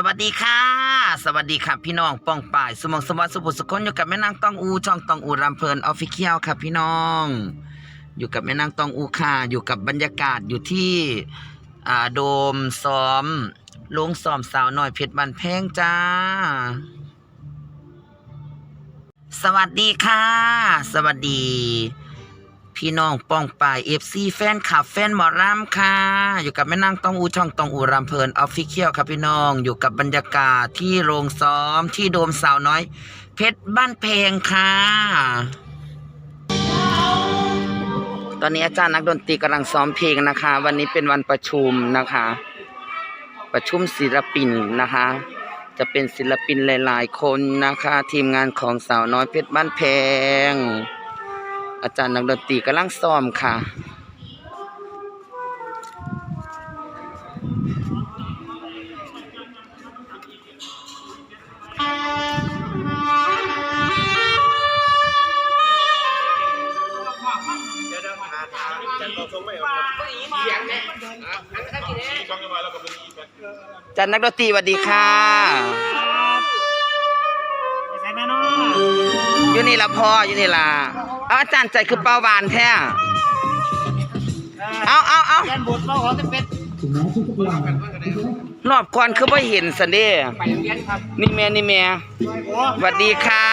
สวัสดีค่ะ สวัสดีค่ะพี่น้องป้องป่ายสมองสมวัสดิ์สุภสุคนอยู่กับแม่นางตองอูช่องตองอูรำเพลินออฟฟิเชียลค่ะพี่น้อง อยู่กับแม่นางตองอูค่ะอยู่กับบรรยากาศอยู่ที่อ่าโดมซ้อมโรงซ้อมสาวหน้อยเพชรบันแพงจ้า สวัสดีค่ะ สวัสดี พี่น้องป้องปายเอฟซีแฟนคลับแฟนหมอรำค่ะ อยู่กับแม่นางต้องอูช่องต้องอูรำเพลินออฟฟิเชียลครับพี่น้อง อยู่กับบรรยากาศที่โรงซ้อมที่โดมสาวน้อย เพชรบ้านเพลงค่ะ ตอนนี้อาจารย์นักดนตรีกำลังซ้อมเพลงนะคะ วันนี้เป็นวันประชุมนะคะ ประชุมศิลปินนะคะ จะเป็นศิลปินหลาย ๆ คนนะคะ ทีมงานของสาวน้อยเพชรบ้านแพง อาจารย์นักดนตรีกำลังซ้อมค่ะ อาจารย์นักดนตรีสวัสดีค่ะใส่แม่น้ออยู่นี่ละพ่ออยู่นี่ละ เอาอาจารย์ใจคือเป้าหวานแท้ เอาเอาเอาแกนบดเราขอจะเป็ดรอบก่อนคือไม่เห็นสันเด้ไปโรงเรียนครับนี่แม่นี่แม่โอ้สวัสดีค่ะ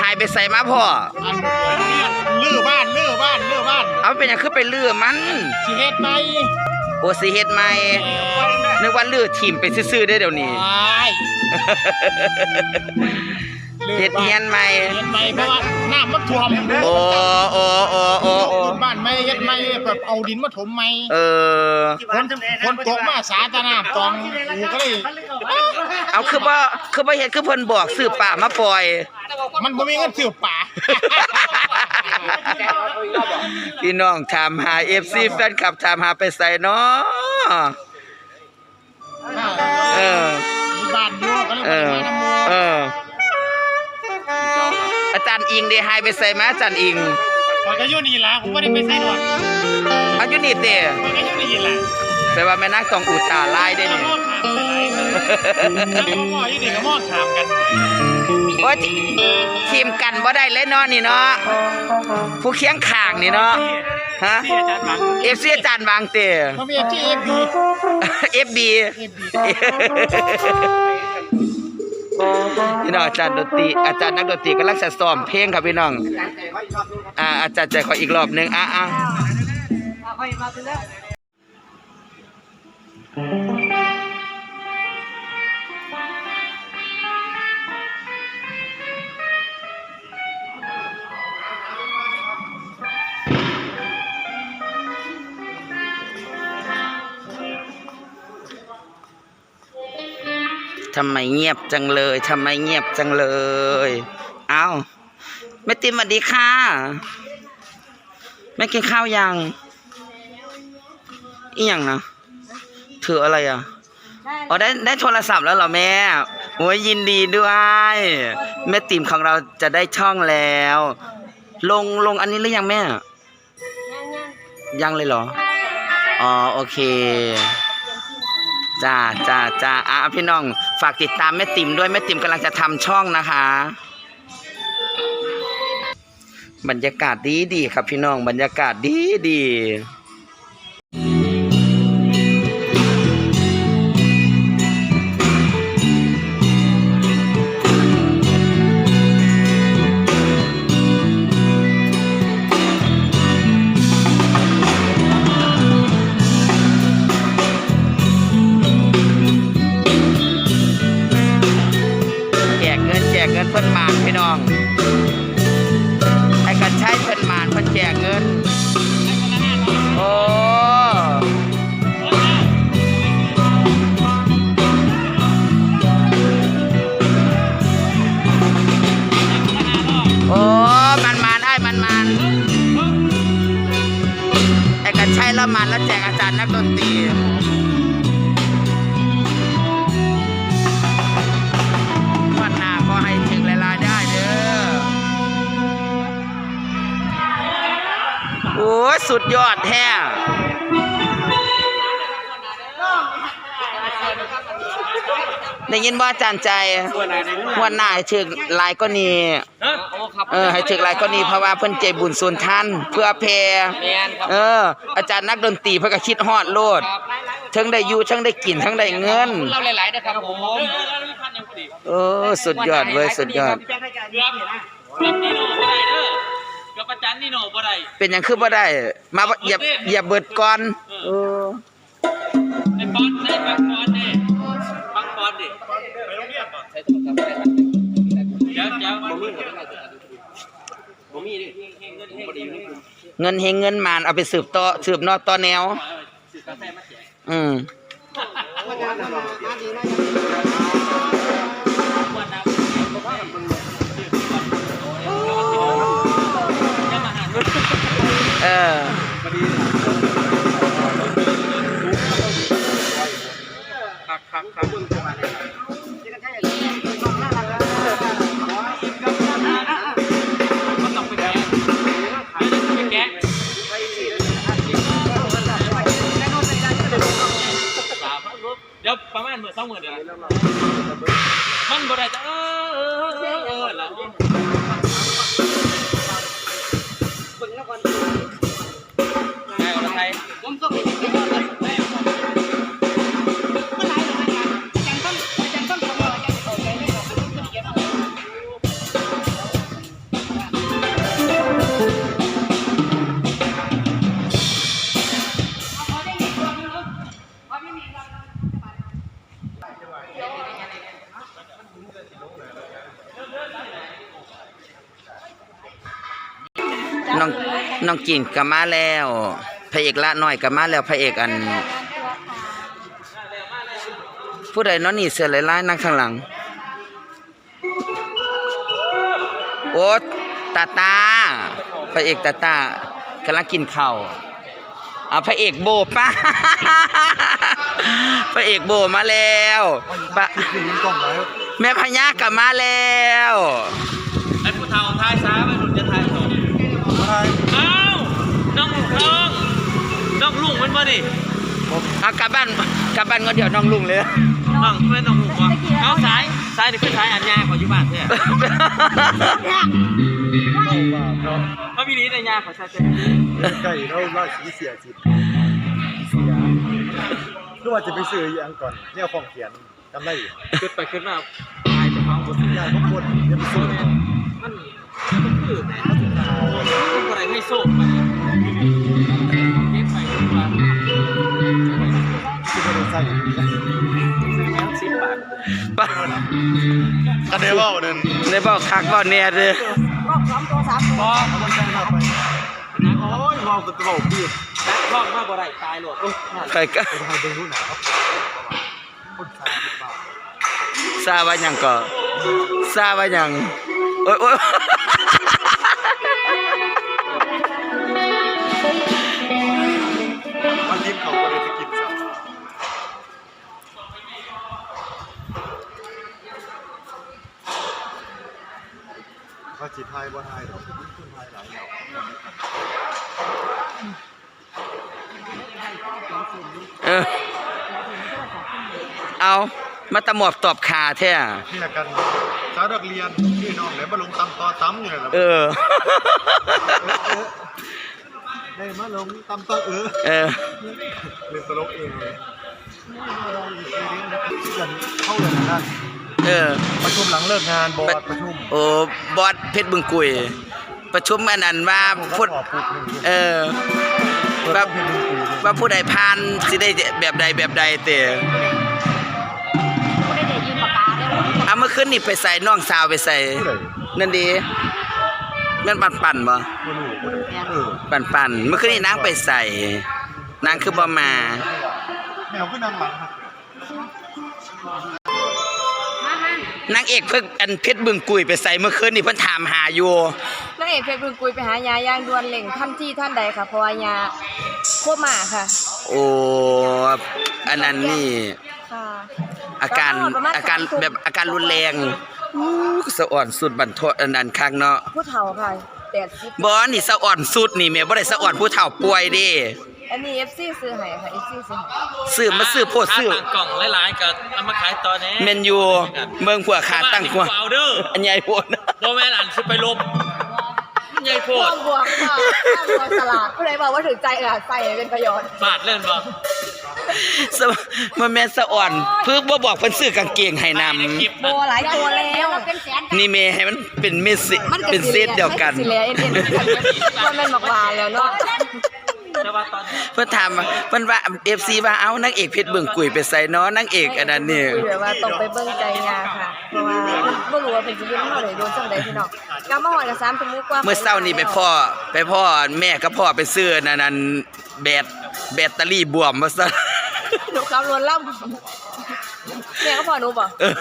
หายไปใส่มาพ่อ อันลื้อบ้านลื้อบ้านลื้อบ้าน เอาเป็นอย่างคือไปลือมันสิเฮ็ดไหมโอสิเฮ็ดใหม่นึกว่าลือทีมไปซื่อๆได้อเดี๋ยวนี้ว้าย เฮ็ดเฮียนใหม่เฮ็ดไหมเพราะว่าน้ำมันท่วมโอ้โอ้โอ้โอ้โอ้บ้านไม่เฮ็ดไหมแบบเอาดินมาถมไหมเออฝนฝนตกมาสาตะน้ำตองกูก็เลยเอาคือว่าคือว่าเฮ็ดคือเพิ่นบอกซื้อป่ามาปล่อย มันบ่มีเงินซื้อป่า พี่น้องถามหา FC แฟนคลับถามหาไปใส่เนาะเออ มีบ้านอยู่ก็เลยเอไปอหาน้ำมู เออ อาจารย์อิงได้หายไปใส่ไหมอาจารย์อิงข้อยก็อยู่นี่ล่ะผมบ่ได้ไปไสดอกเอาอยู่นี่เตะข้อยก็อยู่นี่ล่ะแปลว่าแม่นางต้องอุตตาลายได้ก็นี่มองถามไปหลายแล้วก็มองอยู่นี่ก็มองถามกันโอ้ยทีมกันบ่ได้เลยเนาะนี่เนาะผู้เคียงข้างนี่เนาะฮะที่อาจารย์หวัง FC อาจารย์บางเตะ เขามีที่ FB FB พี่น้องอาจารย์ดนตรีอาจารย์นักดนตรีกำลังจะซ้อมเพลงครับพี่น้องอ่าอาจารย์ใจขออีกรอบหนึงอะอะำไมเงียบจังเลยทำไมเงียบจังเลย เอาแม่ติมสวัสดีค่ะแม่กินข้าวยังอีหยังนะถืออะไรอะอ๋อได้ได้โทรศัพท์แล้วเหรอแม่โอ้ยยินดีด้วยแม่ติมของเราจะได้ช่องแล้ว ลงลงอันนี้หรือยังแม่ยังเลยเหรอ อ๋อโอเค จ้าจ้าจ้าอะพี่น้อง ฝากติดตามแม่ติ๋มด้วยแม่ติ๋มกำลังจะทำช่องนะคะ บรรยากาศดีดีครับพี่น้องบรรยากาศดีดี กเงินแจกเงินเพิ่นมานพี่น้องไอ้กันใช้เพิ่นมานเพิ่นแจกเงิน โอ้โอ้มันมันไอ้มันมันไอ้กันใช้แล้วมันแล้วแจกอาจารย์นักดนตรี สุดยอดแท้ได้ยินว่าอาจารย์ใจหัวหน้าให้ถึกหลายก็นี่เออโอ้ครับเออให้ถึกหลายก็นี่เพราะว่าเพิ่นใจบุญส่วนท่านเพื่อแพร่แมนครับเออ อาจารย์นักดนตรีเพิ่นก็คิดฮอดโลดครับทั้งได้อยู่ทั้งได้กินทั้งได้เงินเราหลายๆนะครับผมเออสุดยอดเว้ยสุดยอด เกือบเกือบนี่โน่บ่ได้เด้อเกือบประจันนี่โน่บ่ได้เป็นหยังคือบ่ได้ มาบ่อย่าอย่าเบิดก่อนเออในปอนในบังปอนเด้บังปอนเด้ไปโรงเรียนบ่ใช้โทรศัพท์ได้ครับเดี๋ยวเดี๋ยวบ่มีบ่มีดิเฮงเงินเฮงบ่ดีอยู่ในกลุ่มเงินเฮงเงินมานเอาไปสืบต่อสืบนอกต่อแนวเออซื้อกาแฟมาแจก เออครับครับครับมันต้องไปแกะไปแกะเดี๋ยวประมาณหมื่นสองหมื่นเดี๋ยวมันบ่ได้จะเออเออเออ น้องกิ่งก็มาแล้วพระเอกละน้อยก็มาแล้วพระเอกอัน ผู้ใดเนาะนี่เสื้อลายๆนั่งข้างหลัง โอ๊ตตาตาพระเอกตาตากำลังกินข้าวเอาพระเอกโบป้าพระเอกโบมาแล้วปะแม่พญากลับมาแล้วไอ้ผู้เฒ่าทายซ้าไปหนุนจะทายต่ออ้าวน้องน้อง น้องลุงมันบ่ดิเอากลับบ้านกลับบ้านก็เดี๋ยวน้องลุงเลย น้องไม่ต้องลุงบ่เอาสายสายนี่คือสายอันยาของอยู่บ้านแท้เขามีนี้ในยาของชาเจไก่เราล่าสีเสียสิเสียนึกว่าจะไปซื้ออยังก่อนเนี่ยของเขียนจำได้อยู่ขึ้นไปขึ้นมาตายจะฟังบทสัญยาญายทุกคนจะไปซื้อมันมันคือแหมมันบ่ได้ให้โซ่ไป ซื้อไปใส่ซื้อแค่สิบบาทป้ากันเดี๋ยวว่าเดินในบอกคักบอกเนี่ยเด้อพอเอาไปใส่เข้าไปโอ้ยเราก็จะบอกพี่นักท่องมาบ่ได้ตายโหลดโอ้ยใครก็ไปทางเดินรู้หนาครับคนสามบาททราบว่าหยังก็ทราบว่าหยังโอ๊ยโอ๊ยำเขาจีไทยบ่ไทยหรอกคุณไทยหลายหรอกเออ เอามาตะหมอบตอบขาแท้นี่แหละกันสาวนักเรียนพี่น้องเลยมาลงตำต่อตำอยู่แหละเออ ได้มาลงตำต่อเออเออเรียนตลกเองเลยเข้าเลยนะ เออ ประชุมหลังเลิกงานบอร์ดประชุมโอ้บอสเพชรบึงกุย ประชุมอันนั้นว่าพูดขอบคุณหนึ่งเออแบว่าบเป็นหนึ่งปีเลยว่าผู้ใดผ่านสิได้แบบใดแบบใดเตะเอาเมื่อคืนนี่ไปใส่น้องสาวไปใส่ผู้ใดนั่นดีแม่นปั่นปั่นบ่ผู้รู้ผู้ใดเออปั่นปั่นเมื่อคืนนี่นางไปใส่นางคือบ่มาแมวขึ้นนางหลังครับ นางเอกเพิ่งอันเพชรบึงกุยไปใส่เมื่อคืนนี่เพิ่นถามหาอยู่นางเอกเพชรบึงกุยไปหายาย่างด่วนเล่งท่านที่ท่านใดค่ะเพราะว่ายาโคบหมาค่ะ โอ้อันนั้นนี่ค่ะอาการประมาณอาการสามทุ่มแบบอาการรุนแรงอู้สะอ่อนสุดบันทดอันนั้นข้างเนาะผู้เฒ่าค่ะแปดสิบบ่นี่สะอ่อนสุดนี่แม่บ่ได้สะอ่อนผู้เฒ่าป่วยเด้ อันนี้ FC ซื้อให้ค่ะ FC ซื้อให้ซื้อมาซื้อโพดซื้อตั้งกล่องหลายๆก็เอามาขายตอนนี้เมนยูเมืองผัวขาตั้งกว่าเอาเด้ออันใหญ่โพดโดแม่นอันสิไปลบใหญ่โพควาดมบวกค่ะความบวกตลาดผู้ใดบอกว่าถึงใจอะใส่เป็นประโยชน์ฟาดเล่นบ่สวมันแม่นสะอ่อนเพิ่งบ่บอกเพิ่นซื้อกางเกงให้นำคลิปโบหลายตัวแล้วนี่เมให้มันเป็นเมสซิมันเป็นเซตเดียวกัน สิเหลียเอ็นเอ็นมันเป็นบอกว่าแล้วเนาะ แต่ว่าตอนนี้เพิ่นถามว่าเพิ่นว่า FC ว่าเอ้านางเอกเพชรเบิ่งกุยไปใส่เนาะนางเอกอันนั้นนี่คุยแบบว่าต้องไปเบิ่งใจยาค่ะ เพราะว่าบ่รู้ว่าเป็นสิเป็นเฮาได้โดนจังไดพี่น้องกลับมาฮอดก็3ชั่วโมงกว่าเมื่อเช้านี้ไปพ่อไปพ่อแม่กับพ่อไปซื้อนั่นนั่นแบตแบตเตอรี่บวมว่าซั่นหนูขับรถเล่าแม่ก็พอหนูบ่เออ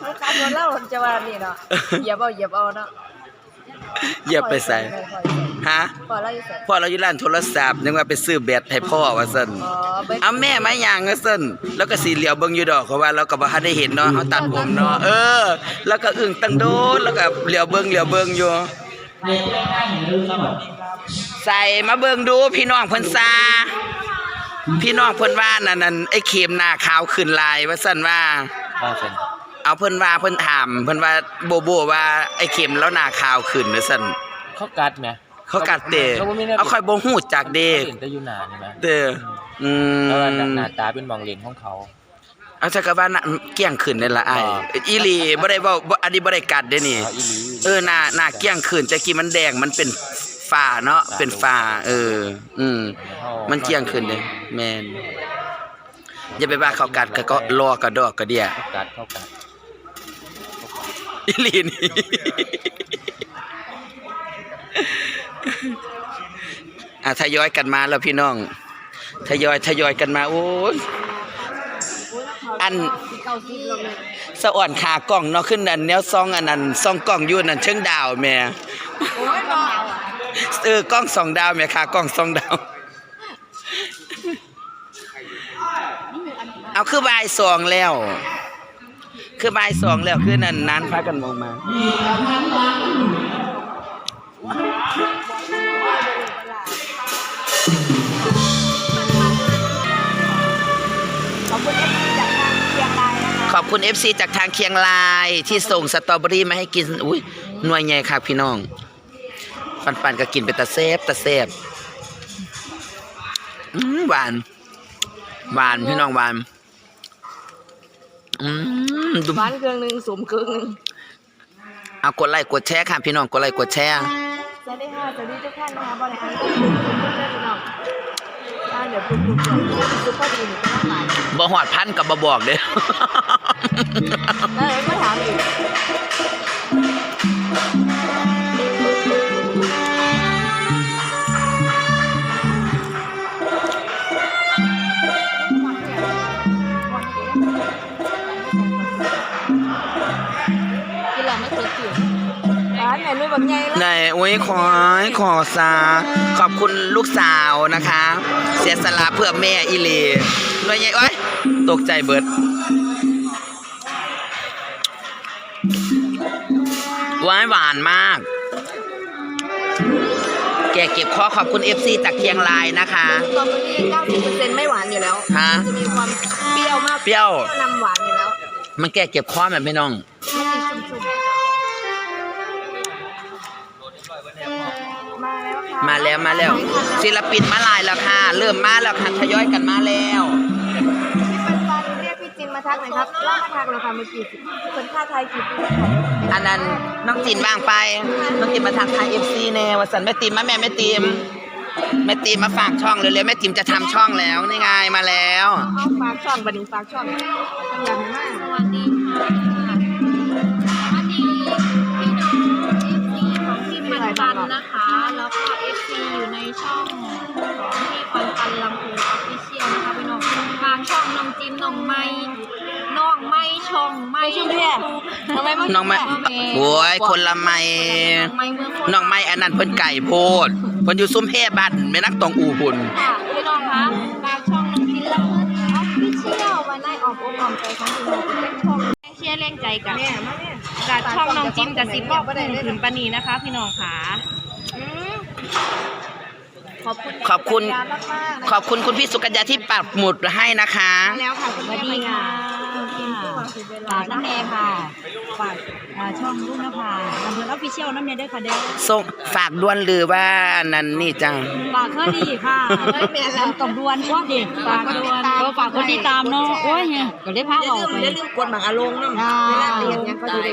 หนูขับรถเล่าจะว่านี่เนาะเหยียบเอาเหยียบเอาเนาะเหยียบไปใส่ ฮะพอเราอยู่ใส่พ่อเราอยู่ร้านโทรศัพท์นึกว่าไปซื้อแบตให้พ่อว่าซั่นอ๋อไปเอาแม่มาย่างว่าซั่นแล้วก็สีเหลียวเบิ่งอยู่ดอกเพราะว่าเราก็บ่ทันได้เห็นเนาะเฮาตัดผมเนาะเออ แล้วก็อึ้งตั้งโดนแล้วก็เหลียวเบิ่งเหลียวเบิ่งอยู่ ใส่มาเบิ่งดูพี่น้องเพิ่นซา พี่น้องเพิ่นว่านั่นนั่นไอ้เข็มหน้าขาวขึ้นลายว่าซั่นว่า ว่าซั่นเอาเพิ่นว่าเพิ่นถามเพิ่นว่าโบโบว่าไอ้เข็มแล้วหน้าขาวขึ้นว่าซั่นเขากัดไหม เขากัดเตะเขาบ่มีแนวเอาค่อยบ่ฮู้จักเด้เห็นแต่อยู่หน้านี่นะเด้ออืมแล้วว่าหน้าตาเป็นมองเลนของเขา เอาจักว่าน่ะเกี้ยงขึ้นนั่นล่ะอ้ายอีหลีบ่ได้เว้าบ่อันนี้บ่ได้กัดเด้นี่อ๋ออีหลี เออหน้าหน้าเกี้ยงขึ้นแต่กี้มันแดงมันเป็นฝ้าเนาะเป็นฝ้าเออ อืม มันเกี้ยงขึ้นเลยแมนอย่าไปว่าเขากัดก็ก็รอกระดอกกระเดียเขากัดเขากัดอีหลีนี่ อะทยอยกันมาแล้วพี่น้อง ทยอยทยอยกันมาโอ้ยอันสะอ่อนขากล้องเนาะขึ้นอันแนวซองอันนั้นซองกล้องยู่นั่นเชิงดาวแม่เออกล้องสองดาวแม่ขากล้องสองดาว เอาคือบายสองแล้ว คือบายสองแล้วคือนั่นนั้นพากันมองมา ขอบคุณ FC จากทางเชียงรายนะคะขอบคุณ FC จากทางเคียงรายที่ส่งสตรอเบอรี่มาให้กินอุ้ยหน่วยใหญ่ครับพี่น้อง ปันปันๆก็กินไปตะเซฟตะเซฟอืมหวาน หวานพี่น้องหวานอืมดู บ้านเครื่องหนึงสมเครื่องหนึงเอากดไลค์กดแชร์ค่ะพี่น้องกดไลค์กดแชร์ส วัสดีค่ะสวัสดีทุกท่านนะคะบริหารทุกท่านพี่น้องอ่าเดี๋ยวพูดพูดก่อนซุปเปอร์ดีหนูจะต้องหลายบ่หอดพันกับบ่บอกเด้อเออมาถามอีก อ้ยขอขอซาขอบคุณลูกสาวนะคะ เสียสละเพื่อแม่อีหลีหน่วยใหญ่โอ้ยตกใจเบิดหวานหวานมาก แกเก็บข้อขอบคุณ FC จากเคียงรายนะคะ สตรอเบอรี่90%ไม่หวานอยู่แล้ว ฮะ จะมีความเปรี้ยวมากเปรี้ยวนำหวานอยู่แล้วมันแกเก็บข้อแบบไม่น้องไม่ติดชุ่มๆ มาแล้วค่ะมาแล้วมาแล้วศิลปินมาหลายแล้วค่ะ เริ่มมาแล้วค่ะทยอยกันมาแล้วพี่ปันปันเรียกพี่จินมาทักหน่อยครับเล่ามาทักเลยค่ะเมื่อกี้คนค่าไทยกี่ปีก่อนอันนั้นน้องจินว่างไปน้องจินมาทางไทยเอฟซีแน่ว่าสันแม่ติมมาแม่แม่ติมแม่ติมมาฝากช่องเร็วๆแม่ติมจะทำช่องแล้วนี่ไงมาแล้วเอาฝากช่องบัดนี้ฝากช่องต้องอยากให้มากสวัสดีค่ะสวัสดีพี่น้อง FC ของพี่ปันปันนะคะ ช่องของพี่ปันปันลำพูนออฟฟิเชียลนะคะพี่น้องทางช่องน้องจิมน้องไม้น้องไม้ช่องไม้ไม่ชุ่มเพียทำไมมันน้องไม่โอ้ยคนละไม่น้องไม้เมืองโคราชน้องไม่อันนั้นเพิ่นไก่โพดเพิ่นอยู่ซุ้มเพบ้านแม่นักตองอูหุ่นค่ะพี่น้องคะทางช่องน้องจิมลำพูนออฟฟิเชียลไว้ในออมอกออมใจของพี่น้องเป็นช่องเชียร์เร่งใจกันแม่มาเนี่ยจากช่องน้องจิมกับซิปบอกถึงปานีนะคะ พี่น้องค่ะอืม ขขอบคุณขอบคุณมากๆนะขอบคุณคุณพี่สุกัญญาที่ปักหมุดให้นะคะ แล้วค่ะคุณสวัแม่สดีไปงาค่ะนฝากน้ำเนยค่ะ ฝากอ่าช่องรุ่นนภาลำเพลินออฟฟิเชียลน้ำเนยด้วยค่ะเด้อส่งฝากด่วนหรือว่านั่นนี่จัง ฝากเคยดีค่ะตบดวนพวกดิฝากดวนเออฝากคนติดตามเนาะ โอ้ยเนี่ยก็ได้พักอย่าออกลืมไปอย่าลืมกดหมากอารมณ์นะเวลาเรียนเนี่ยก็ดูได้